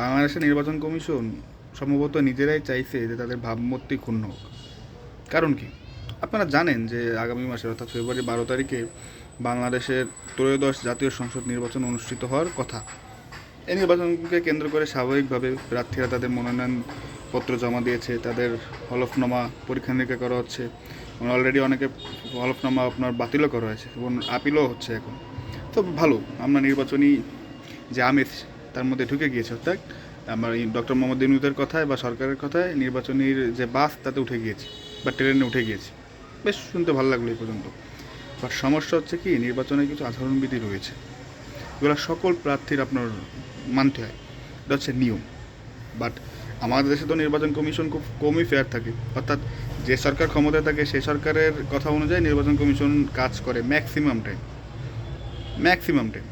বাংলাদেশের নির্বাচন কমিশন সম্ভবত নিজেরাই চাইছে যে তাদের ভাবমূর্তি ক্ষুণ্ণ হোক। কারণ কি? আপনারা জানেন যে আগামী মাসে অর্থাৎ ফেব্রুয়ারি বারো তারিখে বাংলাদেশের ত্রয়োদশ জাতীয় সংসদ নির্বাচন অনুষ্ঠিত হওয়ার কথা। এই নির্বাচনকে কেন্দ্র করে স্বাভাবিকভাবে প্রার্থীরা তাদের মনোনয়ন পত্র জমা দিয়েছে, তাদের হলফনামা পরীক্ষা নিরীক্ষা করা হচ্ছে অলরেডি অনেকে হলফনামা আপনার বাতিলও করা হয়েছে এবং আপিলও হচ্ছে এখন। তো ভালো, আমরা নির্বাচনী যে আমেজ তার মধ্যে ঢুকে গিয়েছে, অর্থাৎ আমার ডক্টর মোহাম্মদ ইউনুদের কথায় বা সরকারের কথায় নির্বাচনীর যে বাস তাতে উঠে গিয়েছে বা ট্রেনে উঠে গিয়েছে। বেশ শুনতে ভালো লাগল এই পর্যন্ত। বাট সমস্যা হচ্ছে কি, নির্বাচনে কিছু আচরণবিধি রয়েছে। এগুলো সকল প্রার্থীর আপনার মানতে হয়। এটা হচ্ছে নিয়ম। বাট আমাদের দেশে তো নির্বাচন কমিশন খুব কমই ফেয়ার থাকে। অর্থাৎ যে সরকার ক্ষমতায় থাকে সেই সরকারের কথা অনুযায়ী নির্বাচন কমিশন কাজ করে ম্যাক্সিমাম টাইম ম্যাক্সিমাম টাইম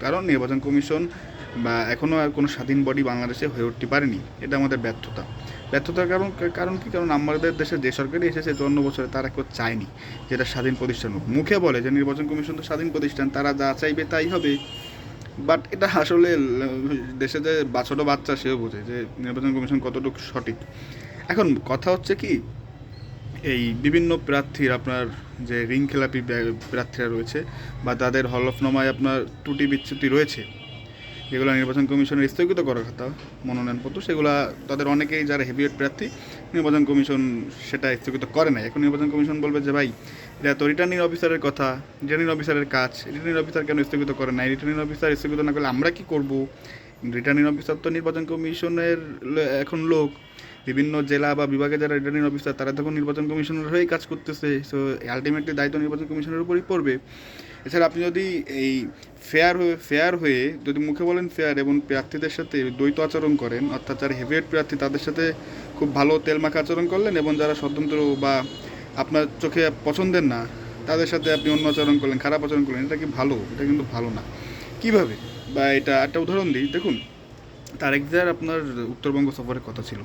কারণ নির্বাচন কমিশন বা এখনও আর কোনো স্বাধীন বডি বাংলাদেশে হয়ে উঠতে পারেনি। এটা আমাদের ব্যর্থতা। ব্যর্থতার কারণ কারণ কি? কারণ আমাদের দেশে যে সরকারই এসেছে চুয়ান্ন বছরে তারা কেউ চায়নি যেটা স্বাধীন প্রতিষ্ঠান হোক। মুখে বলে যে নির্বাচন কমিশন তো স্বাধীন প্রতিষ্ঠান, তারা যা চাইবে তাই হবে। বাট এটা আসলে দেশে যে ছোটো বাচ্চা সেও বোঝে যে নির্বাচন কমিশন কতটুকু সঠিক। এখন কথা হচ্ছে কি, এই বিভিন্ন প্রার্থীর আপনার যে রিং খেলাপি প্রার্থীরা রয়েছে বা তাদের হলফনামায় আপনার ত্রুটি বিচ্যুতি রয়েছে যেগুলো নির্বাচন কমিশনের স্থগিত করার কথা মনোনয়নপত্র, সেগুলো তাদের অনেকেই যারা হেভিওয়েট প্রার্থী, নির্বাচন কমিশন সেটা স্থগিত করে নাই। এখন নির্বাচন কমিশন বলবে যে, ভাই, এটা তো রিটার্নিং অফিসারের কথা রিটার্নিং অফিসারের কাজ রিটার্নিং অফিসার কেন স্থগিত করে নাই? রিটার্নিং অফিসার স্থগিত না করলে আমরা কি করব? রিটার্নিং অফিসার তো নির্বাচন কমিশনের এখন লোক। বিভিন্ন জেলা বা বিভাগে যারা রিটার্নিং অফিসার তারা তখন নির্বাচন কমিশনের হয়েই কাজ করতেছে। সো আলটিমেটলি দায়িত্ব নির্বাচন কমিশনের উপরই পড়বে। এছাড়া আপনি যদি এই ফেয়ার হয়ে ফেয়ার হয়ে যদি মুখে বলেন ফেয়ার এবং প্রার্থীদের সাথে দ্বৈত আচরণ করেন, অর্থাৎ যারা হেভিয়েট প্রার্থী তাদের সাথে খুব ভালো তেল মাখা আচরণ করলেন এবং যারা স্বতন্ত্র বা আপনার চোখে পছন্দের না, তাদের সাথে আপনি অন্য আচরণ করলেন, খারাপ আচরণ করলেন, এটা কি ভালো? এটা কিন্তু ভালো না। কীভাবে? বা এটা একটা উদাহরণ দিই। দেখুন, তারেক জিয়ার আপনার উত্তরবঙ্গ সফরের কথা ছিল।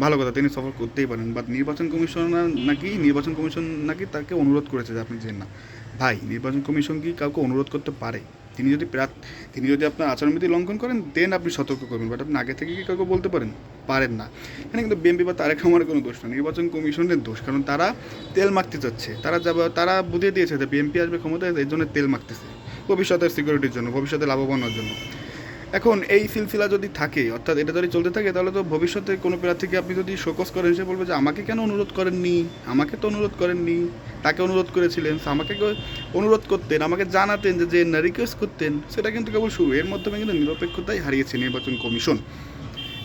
ভালো কথা, তিনি সফর করতেই পারেন। বাট নির্বাচন কমিশনার নাকি, নির্বাচন কমিশন নাকি তাকে অনুরোধ করেছে যে আপনি যেন না। ভাই, নির্বাচন কমিশন কি কাউকে অনুরোধ করতে পারে? তিনি যদি তিনি যদি আপনার আচরণবিধি লঙ্ঘন করেন দেন আপনি সতর্ক করবেন। বাট আপনি আগে থেকে কি কাউকে বলতে পারেন? পারেন না। এখানে কিন্তু বিএনপি বা তারেক রহমানের কোনো দোষ না। নির্বাচন কমিশনের দোষ, কারণ তারা তেল মাখতে চাচ্ছে তারা যাবে তারা বুঝিয়ে দিয়েছে যে বিএনপি আসবে ক্ষমতায়, এর জন্য তেল মাখতেছে। ভবিষ্যতের সিকিউরিটির জন্য, ভবিষ্যতে লাভবান জন্য। এখন এই সিলসিলা যদি থাকে, অর্থাৎ এটা যদি চলতে থাকে, তাহলে তো ভবিষ্যতে কোনো প্রার্থীকে আপনি যদি শোকস করেন, সে বলবে যে আমাকে কেন অনুরোধ করেননি? আমাকে তো অনুরোধ করেননি। তাকে অনুরোধ করেছিলেন আমাকে অনুরোধ করতেন, আমাকে জানাতেন যে যে না রিকোয়েস্ট করতেন, সেটা কিন্তু কেবল শুরু। এর মাধ্যমে কিন্তু নিরপেক্ষতাই হারিয়েছে নির্বাচন কমিশন।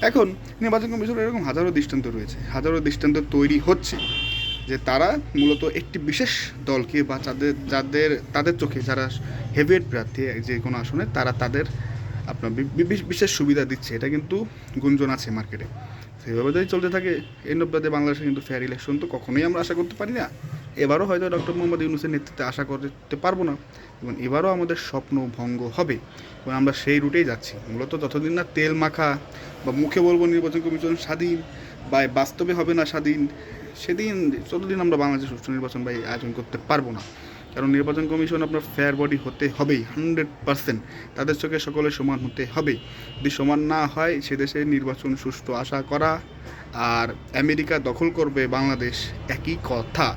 এখন নির্বাচন কমিশনের এরকম হাজারো দৃষ্টান্ত রয়েছে, হাজারো দৃষ্টান্ত তৈরি হচ্ছে যে তারা মূলত একটি বিশেষ দলকে বা যাদের যাদের, তাদের চোখে যারা হেভিয়েট প্রার্থী, যে কোনো আসনে, তারা তাদের আপনার বিশেষ সুবিধা দিচ্ছে। এটা কিন্তু গুঞ্জন আছে মার্কেটে। সেইভাবে যদি চলতে থাকে এই নব্বইতে বাংলাদেশে কিন্তু ফেয়ার ইলেকশন তো কখনোই আমরা আশা করতে পারি না। এবারও হয়তো ডক্টর মোহাম্মদ ইউনুসের নেতৃত্বে আশা করতে পারব না। এবং এবারও আমাদের স্বপ্ন ভঙ্গ হবে। এবং আমরা সেই রুটেই যাচ্ছি। মূলত যতদিন না তেল মাখা বা মুখে বলব নির্বাচন কমিশন স্বাধীন বা বাস্তবে হবে না স্বাধীন, সেদিন, যতদিন আমরা বাংলাদেশে সুষ্ঠু নির্বাচন বা আয়োজন করতে পারব না। কারণ নির্বাচন কমিশন আপনার ফেয়ার বডি হতে হবেই হান্ড্রেড পার্সেন্ট তাদের চোখে সকলে সমান হতে হবে যদি সমান না হয়, সে দেশে নির্বাচন সুষ্ঠু আশা করা আর আমেরিকা দখল করবে বাংলাদেশ, একই কথা।